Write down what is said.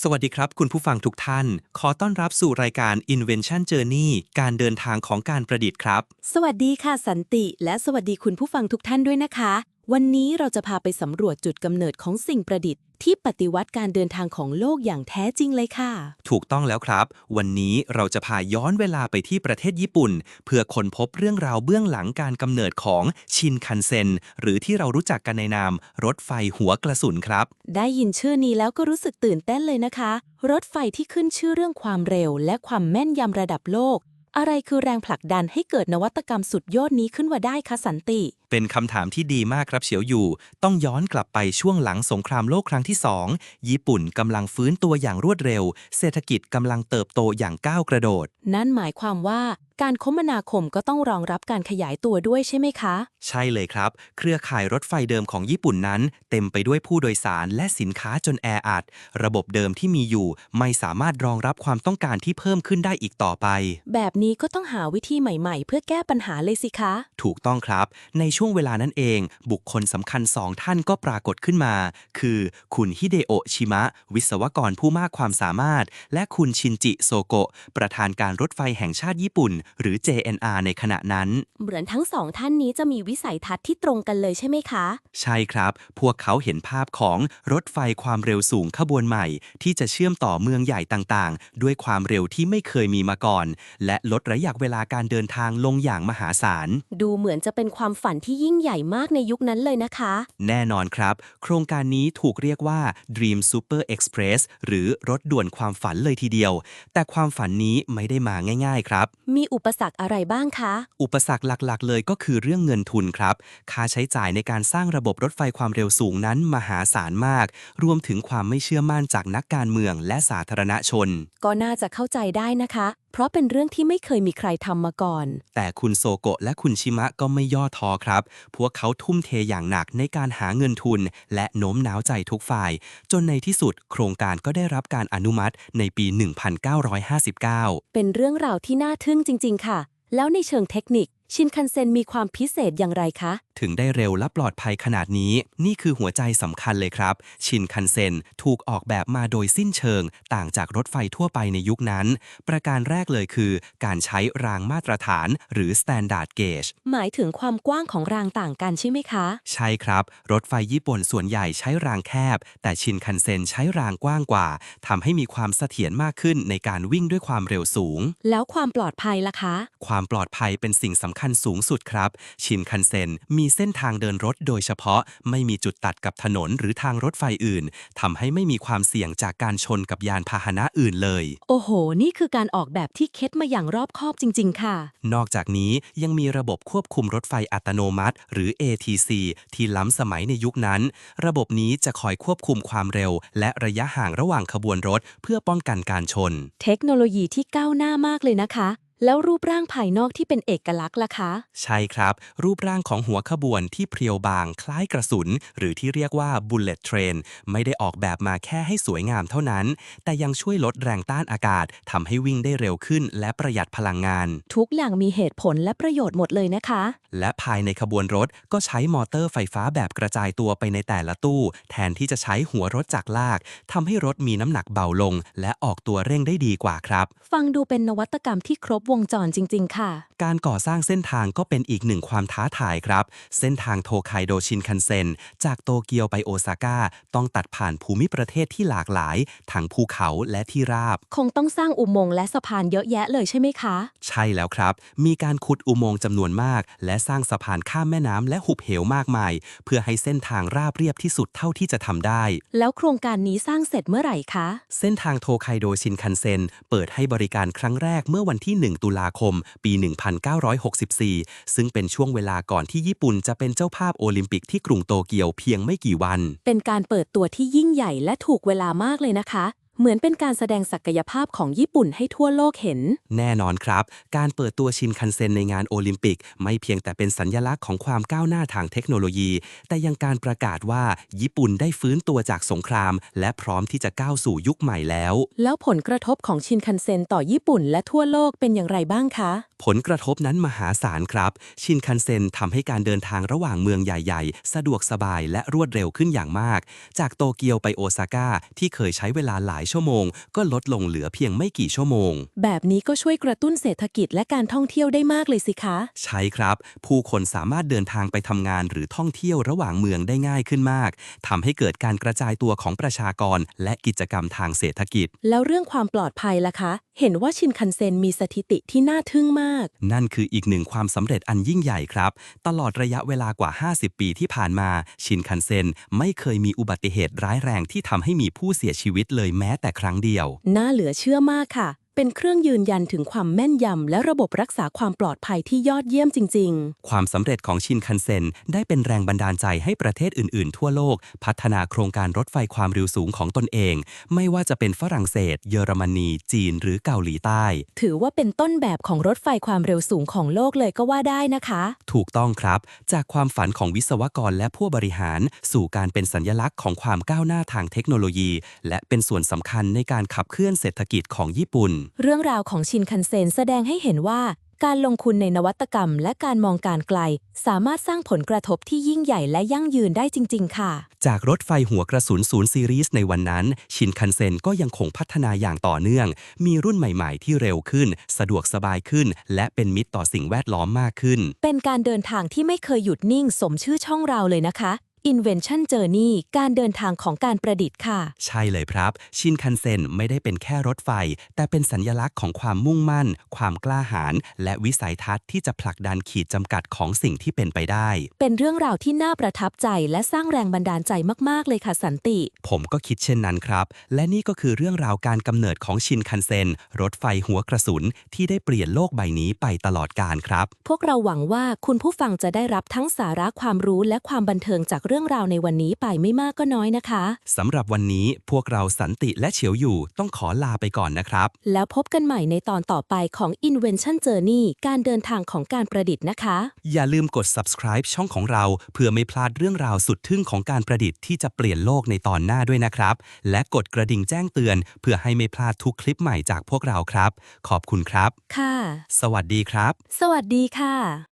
สวัสดีครับ คุณผู้ฟังทุกท่าน ขอต้อนรับสู่รายการ Invention Journey การเดินทางของการประดิษฐ์ครับ สวัสดีค่ะสันติ และสวัสดีคุณผู้ฟังทุกท่านด้วยนะคะ วันนี้เราจะพาไปสำรวจจุดกำเนิดของสิ่งประดิษฐ์ที่ปฏิวัติการเดินทางของโลกอย่างแท้จริงเลยค่ะ ถูกต้องแล้วครับ วันนี้เราจะพาย้อนเวลาไปที่ประเทศญี่ปุ่น เพื่อค้นพบเรื่องราวเบื้องหลังการกำเนิดของชินคันเซ็นหรือที่เรารู้จักกันในนาม รถไฟหัวกระสุนครับ ได้ยินชื่อนี้แล้วก็รู้สึกตื่นเต้นเลยนะคะ รถไฟที่ขึ้นชื่อเรื่องความเร็ว และความแม่นยำระดับโลก อะไรคือแรงผลักดันให้เกิดนวัตกรรมสุดยอดนี้ขึ้นมาได้คะสันติ เป็นคำถามที่ดีมากครับเฉียวอยู่ ต้องย้อนกลับไปช่วงหลังสงครามโลกครั้งที่ 2 ญี่ปุ่นกำลังฟื้นตัวอย่างรวดเร็ว เศรษฐกิจกำลังเติบโตอย่างก้าวกระโดด นั่นหมายความว่าการคมนาคมก็ต้องรองรับการขยายตัวด้วยใช่ไหมคะ ใช่เลยครับ เครือข่ายรถไฟเดิมของญี่ปุ่นนั้น เต็มไปด้วยผู้โดยสารและสินค้าจนแออัด ระบบเดิมที่มีอยู่ ไม่สามารถรองรับความต้องการที่เพิ่มขึ้นได้อีกต่อไป แบบนี้ก็ต้องหาวิธีใหม่ ๆ เพื่อแก้ปัญหาเลยสิคะ ถูกต้องครับ ในช่วงเวลานั้นเอง บุคคลสำคัญสองท่านก็ปรากฏขึ้นมา คือ คุณฮิเดโอะชิมะ วิศวกรผู้มากความสามารถ และคุณชินจิโซโกะ ประธานการรถไฟแห่งชาติญี่ปุ่น หรือ JNR ในขณะนั้น เหมือนทั้งสองท่านนี้จะมีวิสัยทัศน์ที่ตรงกันเลยใช่ไหมคะ ใช่ครับ พวกเขาเห็นภาพของรถไฟความเร็วสูงขบวนใหม่ ที่จะเชื่อมต่อเมืองใหญ่ต่างๆ ด้วยความเร็วที่ไม่เคยมีมาก่อน และลดระยะเวลาการเดินทางลงอย่างมหาศาล ดูเหมือนจะเป็นความฝันที่ยิ่งใหญ่มากในยุคนั้นเลยนะคะ แน่นอนครับ โครงการนี้ถูกเรียกว่า Dream Super Express หรือรถด่วนความฝันเลยทีเดียว แต่ความฝันนี้ไม่ได้มาง่าย ๆ ครับ มีอุปสรรคอะไรบ้างคะ อุปสรรคหลักๆ เลยก็คือเรื่องเงินทุนครับ ค่าใช้จ่ายในการสร้างระบบรถไฟความเร็วสูงนั้นมหาศาลมาก รวมถึงความไม่เชื่อมั่นจากนักการเมืองและสาธารณชน ก็น่าจะเข้าใจได้นะคะ เพราะเป็นเรื่องที่ไม่เคยมีใครทำมาก่อน แต่คุณโซโกะและคุณชิมะก็ไม่ย่อท้อครับ พวกเขาทุ่มเทอย่างหนักในการหาเงินทุน และโน้มน้าวใจทุกฝ่าย จนในที่สุดโครงการก็ได้รับการอนุมัติในปี 1959 เป็นเรื่องราวที่น่าทึ่งจริง ๆ ค่ะ แล้วในเชิงเทคนิค ชินคันเซ็นมีความพิเศษอย่างไรคะถึงได้เร็วและปลอดภัยขนาดนี้ นี่คือหัวใจสำคัญเลยครับ ชินคันเซ็นถูกออกแบบมาโดยสิ้นเชิง ต่างจากรถไฟทั่วไปในยุคนั้น ประการแรกเลยคือ การใช้รางมาตรฐาน หรือ standard gauge หมายถึงความกว้างของรางต่างกันใช่ไหมคะ ใช่ครับ รถไฟญี่ปุ่นส่วนใหญ่ใช้รางแคบ แต่ชินคันเซ็นใช้รางกว้างกว่าทำให้มีความเสถียรมากขึ้นในการวิ่งด้วยความเร็วสูง แล้วความปลอดภัยล่ะคะ ความปลอดภัยเป็นสิ่งสำคัญสูงสุดครับ ชินคันเซ็นมีเส้นทางเดินรถโดยเฉพาะไม่มีจุดตัดกับถนนหรือทางรถไฟอื่นทำให้ไม่มีความเสี่ยงจากการชนกับยานพาหนะอื่นเลย โอ้โห นี่คือการออกแบบที่เค็ดมาอย่างรอบคอบจริง ๆ ค่ะ นอกจากนี้ยังมีระบบควบคุมรถไฟอัตโนมัติ หรือ ATC ที่ล้ำสมัยในยุคนั้น ระบบนี้จะคอยควบคุมความเร็ว และระยะห่างระหว่างขบวนรถ เพื่อป้องกันการชน เทคโนโลยีที่ก้าวหน้ามากเลยนะคะ แล้วรูปร่างภายนอกที่เป็นเอกลักษณ์ล่ะคะ ใช่ครับ รูปร่างของหัวขบวนที่เพรียวบางคล้ายกระสุน หรือที่เรียกว่า bullet train ไม่ได้ออกแบบมาแค่ให้สวยงามเท่านั้น แต่ยังช่วยลดแรงต้านอากาศทำให้วิ่งได้เร็วขึ้น และประหยัดพลังงาน ทุกอย่างมีเหตุผลและประโยชน์หมดเลยนะคะ และภายในขบวนรถก็ใช้มอเตอร์ไฟฟ้าแบบกระจายตัวไปในแต่ละตู้ แทนที่จะใช้หัวรถจากลากทำให้รถมีน้ำหนักเบาลง และออกตัวเร่งได้ดีกว่าครับ ฟังดูเป็นนวัตกรรมที่ครบวงจรจริง ๆ ค่ะ การก่อสร้างเส้นทางก็เป็นอีกหนึ่งความท้าทายครับ เส้นทางโทไคโดชินคันเซ็น จากโตเกียวไปโอซาก้า ต้องตัดผ่านภูมิประเทศที่หลากหลายทั้งภูเขาและที่ราบ คงต้องสร้างอุโมงค์และสะพานเยอะแยะเลยใช่ไหมคะ ใช่แล้วครับ มีการขุดอุโมงค์จำนวนมาก และสร้างสะพานข้ามแม่น้ำและหุบเหวมากมาย เพื่อให้เส้นทางราบเรียบที่สุดเท่าที่จะทำได้ แล้วโครงการนี้สร้างเสร็จเมื่อไหร่คะ เส้นทางโทไคโดชินคันเซ็นเปิดให้บริการครั้งแรกเมื่อวันที่ 1ตุลาคม ปี 1964 ซึ่งเป็นช่วงเวลาก่อนที่ญี่ปุ่นจะเป็นเจ้าภาพโอลิมปิกที่กรุงโตเกียวเพียงไม่กี่วัน เป็นการเปิดตัวที่ยิ่งใหญ่และถูกเวลามากเลยนะคะ เหมือนเป็นการแสดงศักยภาพของญี่ปุ่นให้ทั่วโลกเห็น แน่นอนครับ การเปิดตัวชินคันเซ็นในงานโอลิมปิก ไม่เพียงแต่เป็นสัญญลักษณ์ของความก้าวหน้าทางเทคโนโลยี แต่ยังการประกาศว่าญี่ปุ่นได้ฟื้นตัวจากสงคราม และพร้อมที่จะก้าวสู่ยุคใหม่แล้ว แล้วผลกระทบของชินคันเซ็นต่อญี่ปุ่น และทั่วโลกเป็นอย่างไรบ้างคะ ผลกระทบนั้นมหาศาลครับ ชินคันเซ็นทำให้การเดินทางระหว่างเมืองใหญ่ๆ สะดวกสบายและรวดเร็วขึ้นอย่างมาก จากโตเกียวไปโอซาก้าที่เคยใช้เวลาหลายชั่วโมง ก็ลดลงเหลือเพียงไม่กี่ชั่วโมง แบบนี้ก็ช่วยกระตุ้นเศรษฐกิจและการท่องเที่ยวได้มากเลยสิคะ ใช่ครับ ผู้คนสามารถเดินทางไปทำงานหรือท่องเที่ยวระหว่างเมืองได้ง่ายขึ้นมากทำให้เกิดการกระจายตัวของประชากร และกิจกรรมทางเศรษฐกิจ แล้วเรื่องความปลอดภัยล่ะคะ เห็นว่าชินคันเซ็นมีสถิติที่น่าทึ่งมาก นั่นคืออีกหนึ่งความสำเร็จอันยิ่งใหญ่ครับ ตลอดระยะเวลากว่า 50 ปีที่ผ่านมา ชินคันเซ็นไม่เคยมีอุบัติเหตุร้ายแรงที่ทำให้มีผู้เสียชีวิตเลยแม้แต่ครั้งเดียว น่าเหลือเชื่อมากค่ะ เป็นเครื่องยืนยันถึงความแม่นยำและระบบรักษาความปลอดภัยที่ยอดเยี่ยมจริงความสำเร็จของชินคันเซ็นได้เป็นแรงบันดาลใจให้ประเทศอื่น ๆ ทั่วโลก พัฒนาโครงการรถไฟความเร็วสูงของตนเอง ไม่ว่าจะเป็นฝรั่งเศส เยอรมนี จีน หรือเกาหลีใต้ๆถือว่าเป็นต้นแบบของรถไฟความเร็วสูงของโลกเลยก็ว่าได้นะคะ ถูกต้องครับ จากความฝันของวิศวกรและผู้บริหาร สู่การเป็นสัญลักษณ์ของความก้าวหน้าทางเทคโนโลยี และเป็นส่วนสำคัญในการขับเคลื่อนเศรษฐกิจของญี่ปุ่นเรื่องราวของชินคันเซ็นแสดงให้เห็นว่า การลงทุนในนวัตกรรม และการมองการไกล สามารถสร้างผลกระทบที่ยิ่งใหญ่และยั่งยืนได้จริง ๆ ค่ะ จากรถไฟหัวกระสุนศูนย์ซีรีส์ในวันนั้น ชินคันเซ็นก็ยังคงพัฒนาอย่างต่อเนื่อง มีรุ่นใหม่ๆ ที่เร็วขึ้น สะดวกสบายขึ้น และเป็นมิตรต่อสิ่งแวดล้อมมากขึ้น เป็นการเดินทางที่ไม่เคยหยุดนิ่ง สมชื่อช่องเราเลยนะคะ Invention Journey การเดินทางของการประดิษฐ์ค่ะ ใช่เลยครับ ชินคันเซ็นไม่ได้เป็นแค่รถไฟ แต่เป็นสัญญลักษณ์ของความมุ่งมั่น ความกล้าหาญและวิสัยทัศน์ที่จะผลักดันขีดจำกัดของสิ่งที่เป็นไปได้ เป็นเรื่องราวที่น่าประทับใจและสร้างแรงบันดาลใจมาก ๆ เลยค่ะสันติ ผมก็คิดเช่นนั้นครับ และนี่ก็คือเรื่องราวการกำเนิดของชินคันเซ็นรถไฟหัวกระสุน ที่ได้เปลี่ยนโลกใบนี้ไปตลอดกาลครับ พวกเราหวังว่าคุณผู้ฟังจะได้รับทั้งสาระความรู้และความบันเทิงจากเรื่องราวในวันนี้ไปไม่มากก็น้อยนะคะ สำหรับวันนี้พวกเราสันติและเฉียวอยู่ต้องขอลาไปก่อนนะครับ แล้วพบกันใหม่ในตอนต่อไปของ Invention Journey การเดินทางของการประดิษฐ์นะคะ อย่าลืมกด subscribe ช่องของเรา เพื่อไม่พลาดเรื่องราวสุดทึ่งของการประดิษฐ์ที่จะเปลี่ยนโลกในตอนหน้าด้วยนะครับ และกดกระดิ่งแจ้งเตือน เพื่อให้ไม่พลาดทุกคลิปใหม่จากพวกเราครับ ขอบคุณครับ ค่ะ สวัสดีครับ สวัสดีค่ะ